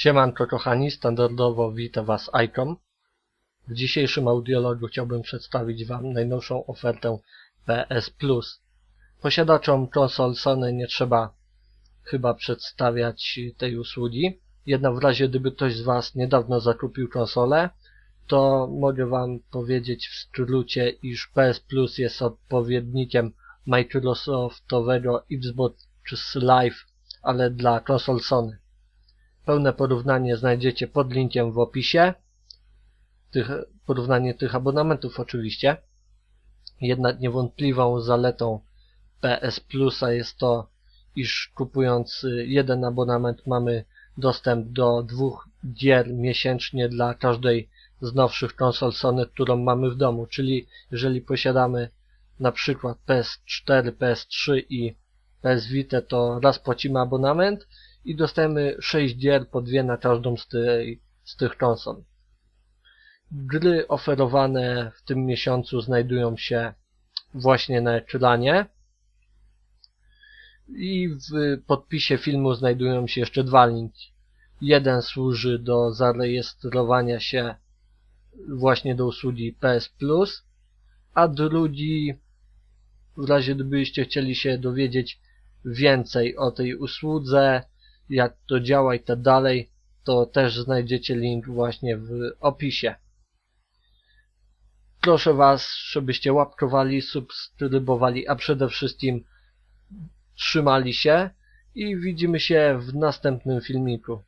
Siemanko kochani, standardowo witam Was Icom. W dzisiejszym audiologu chciałbym przedstawić Wam najnowszą ofertę PS Plus. Posiadaczom konsol Sony nie trzeba chyba przedstawiać tej usługi. Jednak w razie gdyby ktoś z Was niedawno zakupił konsolę, to mogę Wam powiedzieć w skrócie, iż PS Plus jest odpowiednikiem Microsoftowego Xbox Live, ale dla konsol Sony. Pełne porównanie znajdziecie pod linkiem w opisie. Tych, porównanie tych abonamentów oczywiście. Jednak niewątpliwą zaletą PS Plusa jest to, iż kupując jeden abonament mamy dostęp do dwóch gier miesięcznie dla każdej z nowszych konsol Sony, którą mamy w domu. Czyli jeżeli posiadamy na przykład PS4, PS3 i PS Vita, to raz płacimy abonament i dostajemy 6 gier po dwie na każdą z, tej, z tych konsol. Gry oferowane w tym miesiącu znajdują się właśnie na ekranie. I w podpisie filmu znajdują się jeszcze dwa linki. Jeden służy do zarejestrowania się właśnie do usługi PS Plus, a drugi w razie gdybyście chcieli się dowiedzieć więcej o tej usłudze, jak to działa i tak dalej, to też znajdziecie link właśnie w opisie. Proszę Was, żebyście łapkowali, subskrybowali, a przede wszystkim trzymali się i widzimy się w następnym filmiku.